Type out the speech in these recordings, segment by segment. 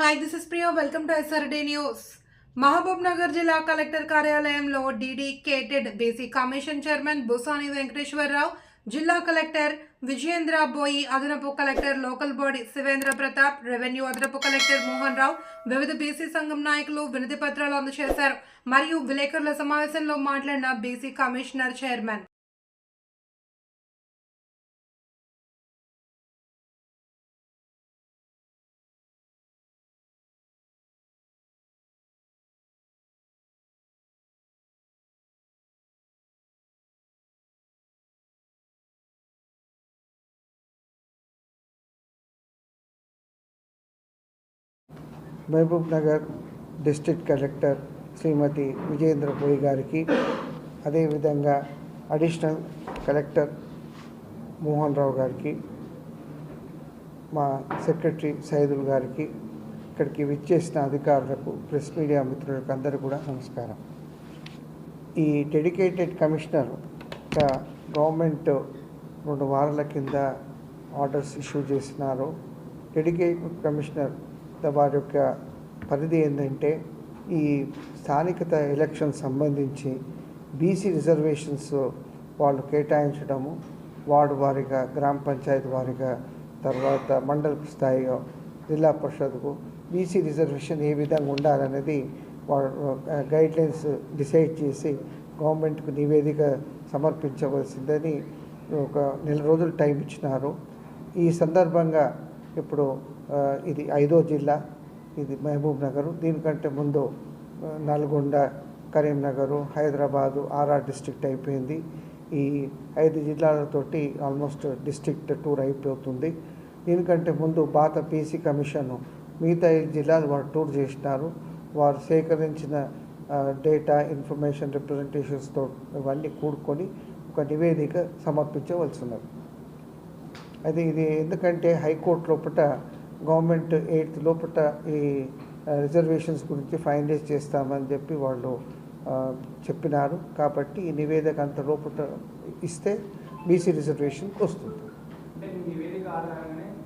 Hi this is Priya welcome to S R D news Mahbub Nagar జిల్లా collector కార్యాలయంలో dedicated BC commission chairman Busani Venkateswararao జిల్లా collector Vijayendra బోయి అదనపు collector local body Shivendra Pratap revenue అదనపు collector Mohan Rao వివిధ BC సంఘం నాయకులు వినతి పత్రాలు అందజేశారు. మరియు విలేకరుల సమావేశంలో మాట్లాడిన BC commissioner chairman Mahbub Nagar district collector Shrimati Vijendra Poyi గారికి అదేవిధంగా అడిషనల్ కలెక్టర్ మోహన్ రావు గారికి మా సెక్రటరీ సైదుల్ గారికి ఇక్కడికి విచ్చేసిన అధికారులకు ప్రెస్ మీడియా మిత్రులకు అందరూ కూడా నమస్కారం. ఈ డెడికేటెడ్ కమిషనర్గా గవర్నమెంట్ రెండు వారాల కింద ఆర్డర్స్ ఇష్యూ చేసినారు. డెడికేటెడ్ కమిషనర్ వారి యొక్క పరిధి ఏంటంటే ఈ స్థానికత ఎలక్షన్ సంబంధించి బీసీ రిజర్వేషన్స్ వాళ్ళు కేటాయించడము వార్డు వారిగా గ్రామ పంచాయతీ వారిగా తర్వాత మండల స్థాయిలో జిల్లా పరిషత్కు బీసీ రిజర్వేషన్ ఏ విధంగా ఉండాలనేది వాళ్ళు గైడ్ లైన్స్ డిసైడ్ చేసి గవర్నమెంట్కు నివేదిక సమర్పించవలసిందని ఒక నెల రోజులు టైం ఇచ్చినారు. ఈ సందర్భంగా ఇప్పుడు ఇది ఐదో జిల్లా ఇది మహబూబ్ నగరు. దీనికంటే ముందు Nalgonda Karimnagar Hyderabad R R district అయిపోయింది. ఈ ఐదు జిల్లాలతోటి ఆల్మోస్ట్ డిస్ట్రిక్ట్ టూర్ అయిపోతుంది. దీనికంటే ముందు పాత పీసీ కమిషన్ మిగతా ఐదు జిల్లాలు వారు టూర్ చేసినారు. వారు సేకరించిన డేటా ఇన్ఫర్మేషన్ రిప్రజెంటేషన్స్తో ఇవన్నీ కూడుకొని ఒక నివేదిక సమర్పించవలసి ఉన్నది. అది ఇది ఎందుకంటే హైకోర్టు లోపల గవర్నమెంట్ ఎయిత్ లోపల ఈ రిజర్వేషన్స్ గురించి ఫైనలైజ్ చేస్తామని చెప్పి వాళ్ళు చెప్పినారు. కాబట్టి ఈ నివేదిక అంత లోపల ఇస్తే బీసీ రిజర్వేషన్కి వస్తుంది.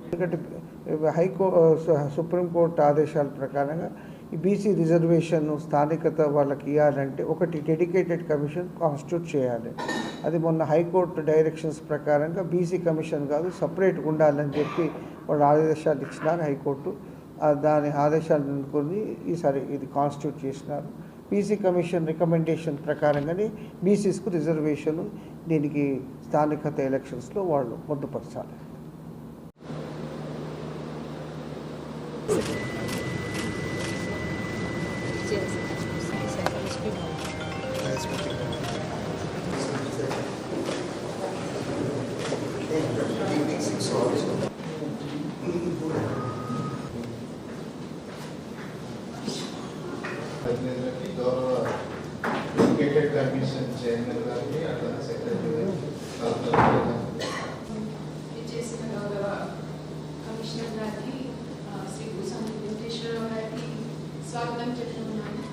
ఎందుకంటే హైకో సుప్రీంకోర్టు ఆదేశాల ప్రకారంగా ఈ బీసీ రిజర్వేషన్ స్థానికత వాళ్ళకి ఇవ్వాలంటే ఒకటి డెడికేటెడ్ కమిషన్ కాన్స్టిట్యూట్ చేయాలి. అది మొన్న హైకోర్టు డైరెక్షన్స్ ప్రకారంగా బీసీ కమిషన్ కాదు సపరేట్గా ఉండాలని చెప్పి వాళ్ళు ఆదేశాలు ఇచ్చినారు హైకోర్టు. దాని ఆదేశాలు అందుకొని ఈసారి ఇది కాన్స్టిట్యూట్ చేసినారు. బీసీ కమిషన్ రికమెండేషన్ ప్రకారంగానే బీసీస్కు రిజర్వేషన్ దీనికి స్థానికత ఎలక్షన్స్లో వాళ్ళు పొందుపరచాలి. ప్రతినిధులకి ఎడ్యుకేటెడ్ కమిషన్ చైర్మన్ గారికి అట్లా సెక్రటరీ చేసిన గౌరవ కమిషనర్ గారికి ఆ, శ్రీ భూసాని వెంకటేశ్వరరావు గారికి స్వాగతం చెప్తున్నాను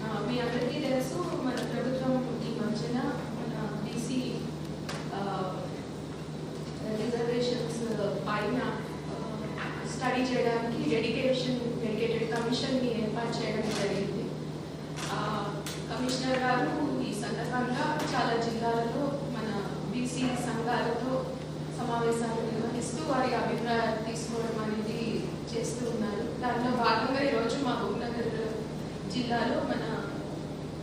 ఆ, మీ అందరికీ తెలుసు మన ప్రభుత్వం ఈ మధ్యన మన బీసీ రిజర్వేషన్స్ పైన స్టడీ చేయడానికి డెడికేషన్ డెడికేటెడ్ కమిషన్ని ఏర్పాటు చేయడం జరిగింది ఆ, కమిషనర్ గారు ఈ సందర్భంగా చాలా జిల్లాలలో మన బీసీ సంఘాలతో సమావేశాలు నిర్వహిస్తూ వారి అభిప్రాయాలు తీసుకోవడం అనేది చేస్తూ ఉన్నారు. దాంట్లో భాగంగా ఈరోజు మా నగర్ జిల్లాలో మన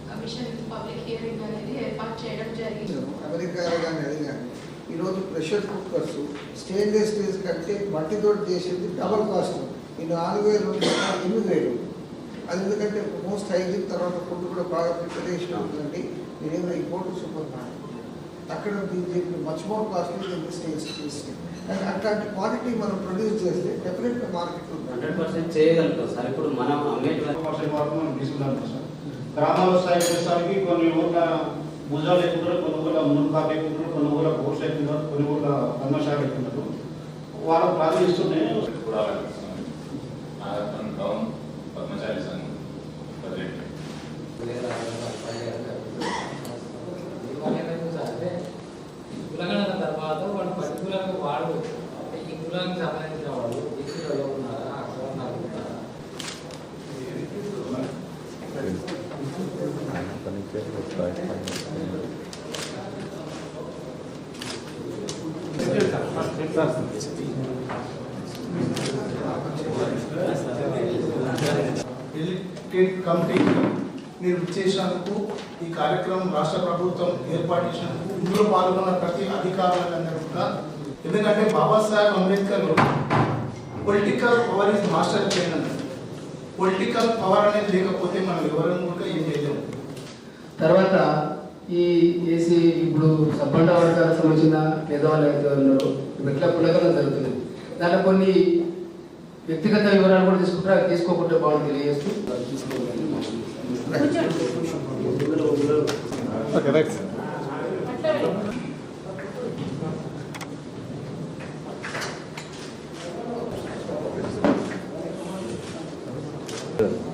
కమిషన్ పబ్లిక్ హియరింగ్ అనేది ఏర్పాటు చేయడం జరిగింది. అమెరికా కానీ ఈరోజు ప్రెషర్ కుక్కర్స్ స్టెయిన్లెస్ స్టీల్స్ కంటే మట్టితో చేసేది డబల్ కాస్ట్. ఈ నాలుగు వేలు ఉండేది ఎనిమిది వేలు. అది ఎందుకంటే మోస్ట్ హైజీన్ తర్వాత ఫుడ్ కూడా బాగా ప్రిపరేషన్ అవుతుందండి నేనేమో ఈ పోటు సూపర్ మార్కెట్ అక్కడ దీనికి మచ్ మోర్ కాస్ట్లీ దీనికి స్టేజ్ స్టీల్ అండ్ అట్లాంటి క్వాలిటీ మనం ప్రొడ్యూస్ చేస్తే డెఫినెట్గా మార్కెట్ ఉంటుంది. హండ్రెడ్ పర్సెంట్ చేయగలుగుతాం సార్. ఇప్పుడు మనం అమ్మేటి పర్సెంట్ వరకు మనం తీసుకున్నాం సార్. గ్రామాల స్థాయి వచ్చేసరికి కొన్ని ఊర్ల భుజాలు ఊర్ల మునుకాపు ఎక్కుతారు కొన్ని ఊర్ల బోర్స్ ఎక్కుతారు కొన్ని ఊర్ల కర్మశాల ఎక్కుతారు వాళ్ళ కులానికి సంబంధించిన వాళ్ళు బీసీలలో ఈ కార్యక్రమం రాష్ట్ర ప్రభుత్వం ఏర్పాటు చేసినందుకు ఇందులో పాల్గొన్న ప్రతి అధికారులందరూ కూడా ఎందుకంటే Babasaheb Ambedkar political power is master plan అన్నారు పొలిటికల్ పవర్ అనేది లేకపోతే మనం ఎవరైనా కూడా ఏం చేయలేము తర్వాత ఈ ఏసీ ఇప్పుడు సబ్బండ వర్గాలకు సంబంధించిన పేదవాళ్ళు అయితే ఉన్నారో మెట్ల పులకలం జరుగుతుంది? దాంట్లో కొన్ని వ్యక్తిగత వివరాలు కూడా తీసుకుంటారా తీసుకోకుంటే బాగుంది తెలియజేస్తూ. Obrigado.